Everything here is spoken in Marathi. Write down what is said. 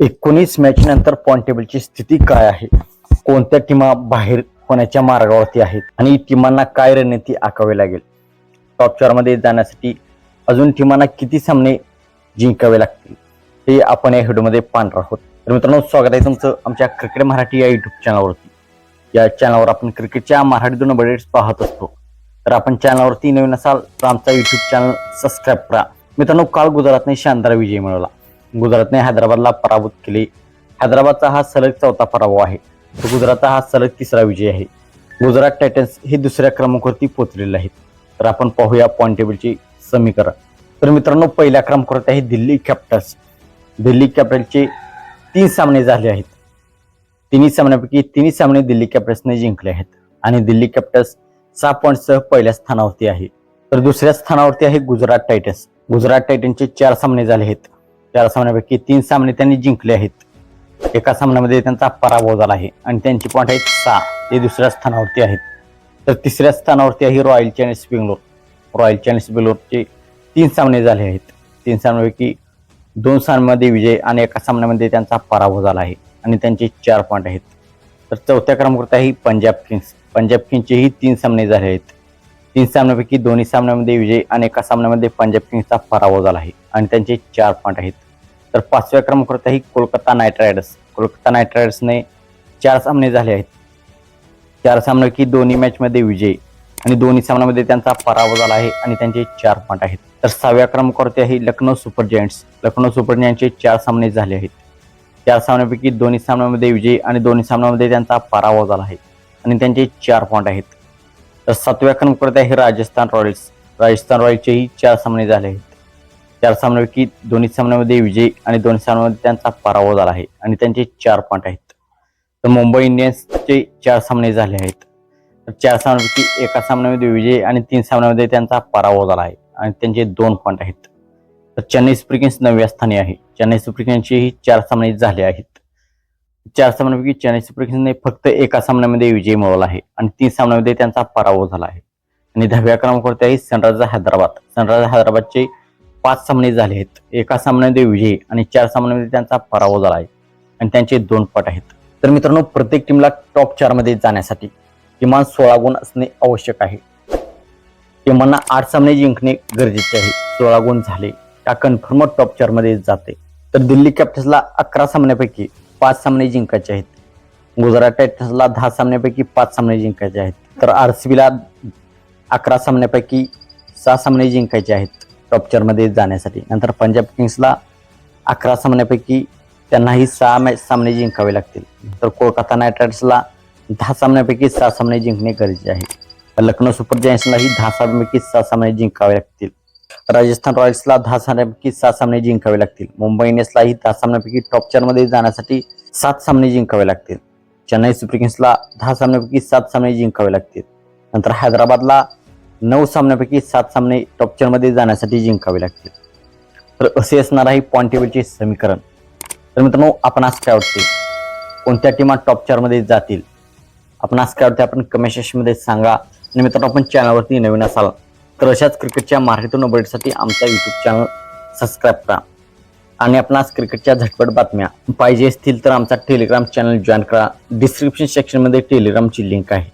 एकोणीस मॅच नंतर पॉइंट टेबलची स्थिती काय आहे? कोणत्या टीमा बाहेर होण्याच्या मार्गावरती आहेत? आणि टीमांना काय रणनीती आखावी लागेल? टॉप चारमध्ये जाण्यासाठी अजून टीमांना किती सामने जिंकावे लागतील? हे आपण या व्हिडिओमध्ये पाहणार आहोत. तर मित्रांनो स्वागत आहे तुमचं आमच्या क्रिकेट मराठी या युट्यूब चॅनलवरती या चॅनलवर आपण क्रिकेटच्या मराठीतून अपडेट्स पाहत असतो. तर आपण चॅनलवरती नवीन असाल तर आमचा युट्यूब चॅनल सबस्क्राईब करा. मित्रांनो काल गुजरातने शानदार विजय मिळवला. गुजरातने हैदराबादला पराभूत केले. हैदराबादचा हा सलग चौथा पराभव आहे. तर गुजरातचा हा सलग तिसरा विजय आहे. गुजरात टायटन्स हे दुसऱ्या क्रमांकावरती पोहोचलेले आहेत. तर आपण पाहूया पॉईंट टेबलची समीकरण. तर मित्रांनो पहिल्या क्रमांकावरती आहे दिल्ली कॅपिटल्स दिल्ली कॅपिटलचे तीन सामने झाले आहेत. तिन्ही सामन्यापैकी तिन्ही सामने दिल्ली कॅपिटल्सने जिंकले आहेत. आणि दिल्ली कॅपिटल्स सहा पॉईंटसह पहिल्या स्थानावरती आहे. तर दुसऱ्या स्थानावरती आहे गुजरात टायटन्स. गुजरात टायटन्सचे चार सामने झाले आहेत. चार सामन्यापैकी तीन सामने त्यांनी जिंकले आहेत. एका सामन्यामध्ये त्यांचा पराभव झाला आहे आणि त्यांची पॉईंट आहेत सहा. ते दुसऱ्या स्थानावरती आहेत. तर तिसऱ्या स्थानावरती आहे royal challenge Bangalore royal challenge बेंगलोरचे तीन सामने झाले आहेत. तीन सामन्यापैकी दोन सामन्यामध्ये विजय आणि एका सामन्यामध्ये त्यांचा पराभव झाला आहे आणि त्यांचे चार पॉईंट आहेत. तर चौथ्या क्रमांकावर आहे पंजाब किंग्स. पंजाब किंग्सचेही तीन सामने झाले आहेत. तीन सामन्यापैकी दोन्ही सामन्यामध्ये विजय आणि एका सामन्यामध्ये पंजाब किंग्सचा पराभव झाला आहे. आणि त्यांचे चार पॉईंट आहेत. तर पाचव्या क्रमांकावर आहे Kolkata knight riders Kolkata knight रायडर्सने चार सामने झाले आहेत. चार सामन्यापैकी दोन्ही मॅचमध्ये विजय आणि दोन्ही सामन्यामध्ये त्यांचा पराभव झाला आहे आणि त्यांचे चार पॉईंट आहेत. तर सहाव्या क्रमांकावरती आहे Lucknow super giants Lucknow super जायंट्सचे चार सामने झाले आहेत. चार सामन्यापैकी दोन्ही सामन्यामध्ये विजय आणि दोन्ही सामन्यामध्ये त्यांचा पराभव झाला आहे. आणि त्यांचे चार पॉईंट आहेत. तर सातव्या क्रमांकावरती आहे राजस्थान रॉयल्स. राजस्थान रॉयल्सचेही चार सामने झाले आहेत. चार सामन्यापैकी दोन्ही सामन्यामध्ये विजय आणि दोन्ही सामन्यामध्ये त्यांचा पराभव झाला आहे आणि त्यांचे चार पॉईंट आहेत. तर मुंबई इंडियन्सचे चार सामने झाले आहेत. तर चार सामन्यापैकी एका सामन्यामध्ये विजय आणि तीन सामन्यामध्ये त्यांचा पराभव झाला आहे आणि त्यांचे दोन पॉईंट आहेत. तर चेन्नई सुपर किंग्स नवव्या स्थानी आहे. चेन्नई सुपर किंग्सचेही चार सामने झाले आहेत. चार सामन्यापैकी चेन्नई सुपर किंग्सने फक्त एका सामन्यामध्ये विजय मिळवला आहे आणि तीन सामन्यामध्ये त्यांचा पराभव झाला आहे. आणि दहाव्या क्रमांकावरती आहे सनरायझर हैदराबाद. सनरायझर हैदराबादचे पाच सामने झाले आहेत. एका सामन्यामध्ये विजय आणि चार सामन्यामध्ये त्यांचा पराभव झाला आहे. आणि त्यांचे दोन पट आहेत. तर मित्रांनो प्रत्येक टीमला टॉप चारमध्ये जाण्यासाठी किमान सोळा गुण असणे आवश्यक आहे. टीमांना आठ सामने जिंकणे गरजेचे आहे. सोळा गुण झाले त्या कन्फर्म टॉप चारमध्ये जाते. तर दिल्ली कॅपिटल्सला अकरा सामन्यापैकी पाच सामने जिंकायचे आहेत. गुजरात टायटन्सला दहा सामन्यापैकी पाच सामने जिंकायचे आहेत. तर आर सी बीला अकरा सामन्यापैकी सहा सामने जिंकायचे आहेत टॉप चारमध्ये जाण्यासाठी. नंतर पंजाब किंग्सला अकरा सामन्यापैकी त्यांनाही सहा मॅच सामने जिंकावे लागतील. तर कोलकाता नाईट रायडर्सला दहा सामन्यापैकी सहा सामने जिंकणे गरजेचे आहे. लखनौ सुपर जायंट्सलाही दहा सामन्यापैकी सहा सामने जिंकावे लागतील. राजस्थान रॉयल्सला दहा सामन्यापैकी सात सामने जिंकावे लागतील. मुंबई इंडियन्सलाही दहा सामन्यापैकी टॉप चारमध्ये जाण्यासाठी सात सामने जिंकावे लागतील. चेन्नई सुपर किंग्सला दहा सामन्यापैकी सात सामने जिंकावे लागतील. नंतर हैदराबादला नऊ सामन्यापैकी सात सामने टॉप चारमध्ये जाण्यासाठी जिंकावे लागतील. तर असे असणार आहे पॉईंट टेबलचे समीकरण. तर मित्रांनो आपण आज काय वाटते? कोणत्या टीमा टॉप चारमध्ये जातील? आपण आज काय वाटते? आपण कमेंट सेक्शनमध्ये सांगा. आणि मित्रांनो आपण चॅनलवरती नवीन असाल तर अशाच क्रिकेटच्या मराठीतून अपडेटसाठी आमचा यूट्यूब चॅनल सबस्क्राईब करा. आणि आपणास क्रिकेटच्या झटपट बातम्या पाहिजे असतील तर आमचा टेलिग्राम चॅनल जॉईन करा. डिस्क्रिप्शन सेक्शनमध्ये टेलिग्रामची लिंक आहे.